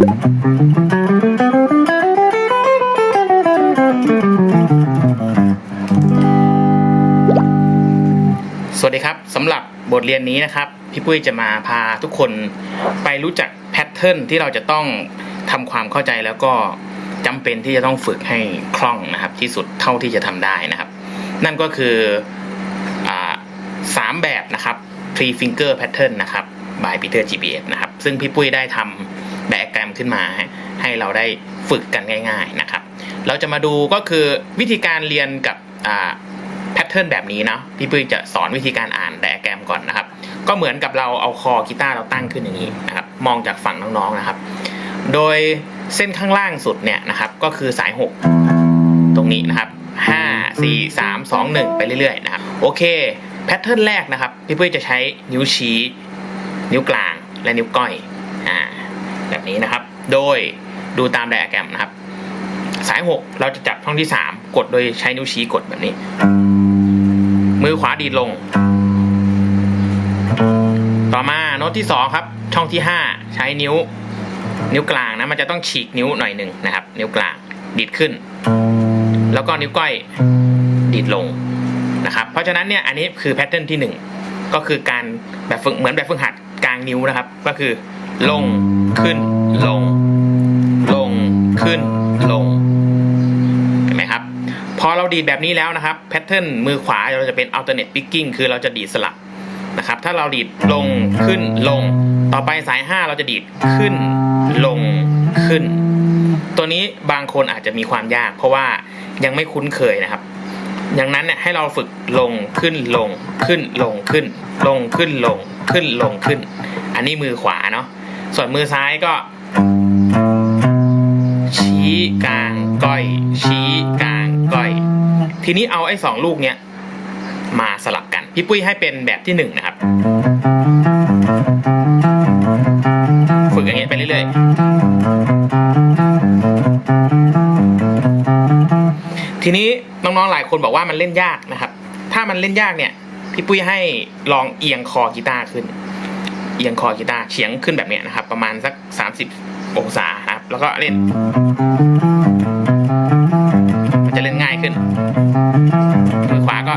สวัสดีครับสำหรับบทเรียนนี้นะครับ พี่ปุ้ยจะมาพาทุกคนไปรู้จักแพทเทิร์นที่เราจะต้องทำความเข้าใจแล้วก็จำเป็นที่จะต้องฝึกให้คล่องนะครับ ที่สุดเท่าที่จะทำได้นะครับ นั่นก็คือสามแบบนะครับ three finger pattern นะครับ by Peter GBS นะครับ ซึ่งพี่ปุ้ยได้ทำ แบบแกรมขึ้นมาให้เราได้ฝึกกันง่าย ๆนะครับ เราจะมาดูก็คือวิธีการเรียนกับแพทเทิร์นแบบนี้เนาะพี่ปุ้ยจะสอนวิธีการอ่านไดอะแกรมก่อนนะครับ ก็เหมือนกับเราเอาคอกีตาร์เราตั้งขึ้นอย่างนี้นะครับมองจากฝั่งน้องๆนะครับ โดยเส้นข้างล่างสุดเนี่ยนะครับก็คือสาย 6 ตรงนี้นะครับ 5 4 3 2 1 ไปเรื่อยๆนะครับโอเคแพทเทิร์นแรกนะครับพี่ปุ้ยจะใช้นิ้วชี้ นิ้วกลางและนิ้วก้อยอ่า แบบนี้นะครับ โดยดูตามไดอะแกรมนะครับ สาย 6 เราจะจับช่องที่ 3 กดโดยใช้นิ้วชี้กดแบบนี้ มือขวาดีดลง ต่อมาโน้ตที่สองครับ ช่องที่ห้าใช้นิ้ว นิ้วกลางนะ มันจะต้องฉีกนิ้วหน่อยหนึ่งนะครับ นิ้วกลางดีดขึ้น แล้วก็นิ้วก้อยดีดลงนะครับ เพราะฉะนั้นเนี่ยอันนี้คือแพทเทิร์นที่หนึ่งก็คือการแบบฝึกเหมือนแบบฝึกหัดกลางนิ้วนะครับ ก็คือ ลงขึ้นลง ลงขึ้นลงเห็นไหมครับ พอเราดีดแบบนี้แล้วนะครับแพทเทิร์นมือขวาเราจะเป็น alternate picking คือเราจะดีดสลับนะครับ ถ้าเราดีดลงขึ้นลง ต่อไปสาย 5 เราจะดีดขึ้นลงขึ้น ตัวนี้บางคนอาจจะมีความยาก เพราะว่ายังไม่คุ้นเคยนะครับอย่างนั้นเนี่ยให้เราฝึกลงขึ้นลงขึ้นลงขึ้น ลงขึ้นลงขึ้นลงขึ้น อันนี้มือขวาเนาะ ส่วนมือซ้ายก็ ชี้กลางก้อย ชี้กลางก้อย ทีนี้เอาไอ้สองลูกเนี้ยมาสลับกัน พี่ปุ้ยให้เป็นแบบที่หนึ่งนะครับ ฝึกอย่างเงี้ยไปเรื่อยๆ ทีนี้น้องๆหลายคนบอกว่ามันเล่นยากนะครับ ถ้ามันเล่นยากเนี่ย พี่ปุ้ยให้ลองเอียงคอกีตาร์ขึ้น เอียงคอกีตาร์เฉียงขึ้นแบบเนี้ยนะครับ ประมาณสัก 30 องศานะครับ แล้วก็เล่น มันจะเล่นง่ายขึ้น มือขวาก็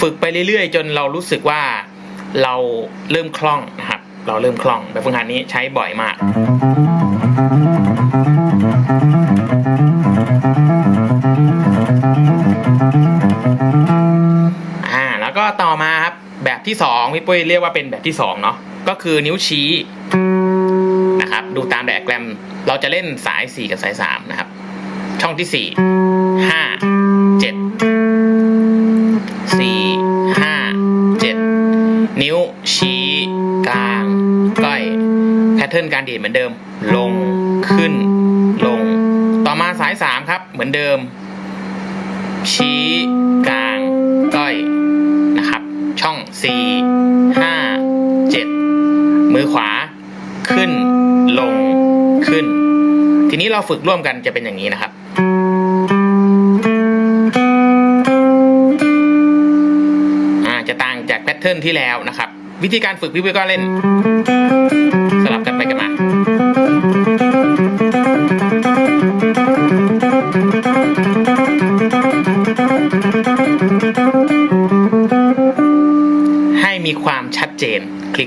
ฝึกไปเรื่อยๆ จนเรารู้สึกว่าเราเริ่มคล่องนะครับ เราเริ่มคล่องแบบฝึกหัดนี้ใช้บ่อยมาก ที่สองพี่ปุ้ยเรียกว่าเป็นแบบที่สองเนาะก็คือนิ้วชี้นะครับ ดูตามไดอะแกรม เราจะเล่นสาย 4 กับสาย 3 นะครับ ช่องที่ 4 5 7 4 5 7 นิ้วชี้กลางก้อยแพทเทิร์นการดีดเหมือนเดิม ลงขึ้น ลง ต่อมาสาย 3 ครับ เหมือนเดิม ชี้กลาง ช่อง4 5 7มือขวา ขึ้น ลง ขึ้น ทีนี้เราฝึกร่วมกันจะเป็นอย่างนี้นะครับ อ่าจะต่างจากแพทเทิร์นที่แล้วนะครับ วิธีการฝึกพี่ปุ้ยก็เล่น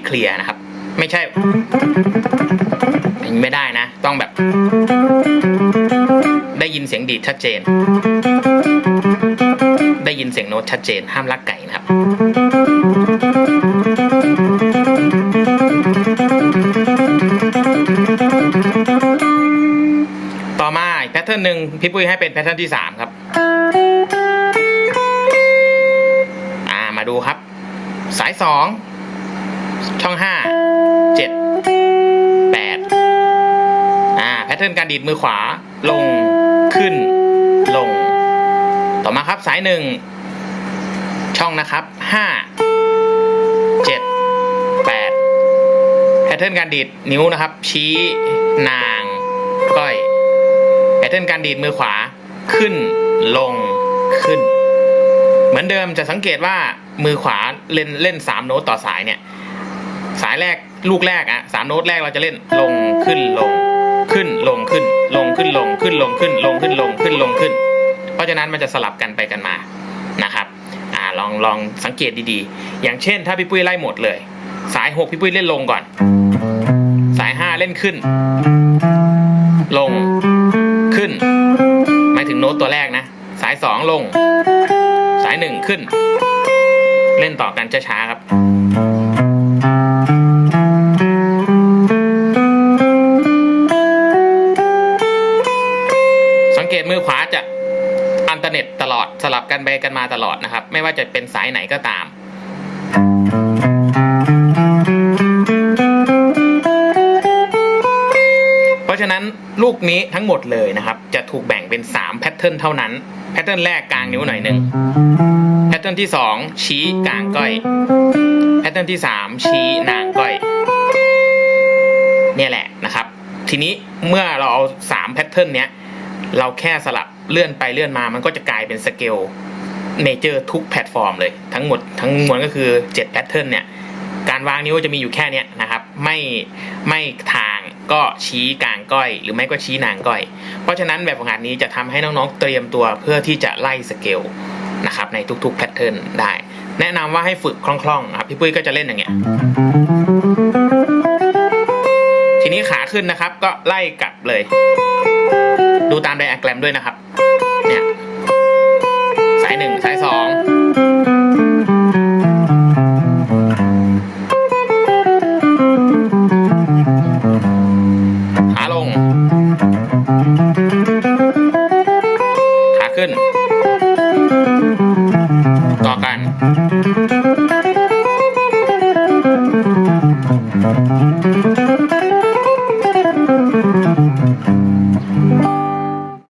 เคลียร์นะครับ ไม่ใช่อย่างนี้ไม่ได้นะ ต้องแบบ ได้ยินเสียงดีดชัดเจน ได้ยินเสียงโน้ตชัดเจน ห้ามลักไก่นะครับต่อมาแพทเทิร์นหนึ่งพี่ปุ้ยให้เป็นแพทเทิร์นที่สามครับ อ่ามาดูครับ สายสอง ช่องห้าเจ็ดแปดอ่าแพทเทิร์นการดีดมือขวาลงขึ้นลง ต่อมาครับสายหนึ่งช่องนะครับห้าเจ็ดแปดแพทเทิร์นการดีดนิ้วนะครับ ชี้นางก้อยแพทเทิร์นการดีดมือขวาขึ้นลงขึ้น เหมือนเดิมจะสังเกตว่ามือขวาเล่นเล่นสามโน้ตต่อสายเนี่ยายแรกลูกแรกอะสามโน้ตแรกเราจะเล่นลงขึ้นลง ขึ้นลงขึ้น ลงขึ้นลงขึ้นลงขึ้น ลงขึ้นลงขึ้นลงขึ้น เพราะฉะนั้นมันจะสลับกันไปกันมานะครับอ่าลองลองสังเกตดีๆ อย่างเช่น ถ้าพี่ปุ้ยไล่หมดเลย สายหกพี่ปุ้ยเล่นลงก่อน สายห้าเล่นขึ้น ลงขึ้นหมายถึงโน้ตตัวแรกนะ สายสองลง สายหนึ่งขึ้น เล่นต่อกันช้าๆครับ มือขวาจะอันเทอร์เน็ตตลอดสลับกันไปกันมาตลอดนะครับ ไม่ว่าจะเป็นสายไหนก็ตาม เพราะฉะนั้นลูกนี้ทั้งหมดเลยนะครับ จะถูกแบ่งเป็น3แพทเทิร์นเท่านั้น แพทเทิร์นแรกกลางนิ้วหน่อยหนึ่งแพทเทิร์นที่ 2 ชี้กลางก้อย แพทเทิร์นที่ 3 ชี้นางก้อย เนี่ยแหละนะครับ ทีนี้เมื่อเราเอา3แพทเทิร์นเนี้ย เราแค่สลับเลื่อนไปเลื่อนมามันก็จะกลายเป็นสเกลเมเจอร์ทุกแพลตฟอร์มเลยทั้งหมดทั้งมวลก็คือ7แพทเทิร์นเนี่ยการวางนิ้วจะมีอยู่แค่นี้นะครับ ไม่ไม่ทางก็ชี้กลางก้อย หรือไม่ก็ชี้นางก้อย เพราะฉะนั้นแบบฝึกหัดนี้จะทำให้น้องๆเตรียมตัวเพื่อที่จะไล่สเกลนะครับในทุกๆแพทเทิร์นได้ แนะนำว่าให้ฝึกคล่องๆครับพี่ปุ้ยก็จะเล่นอย่างเงี้ยทีนี้ขาขึ้นนะครับก็ไล่กลับเลย ดูตามไดอะแกรมด้วยนะครับ เนี่ย สายหนึ่งสายสองขาลง ขาขึ้น ต่อกัน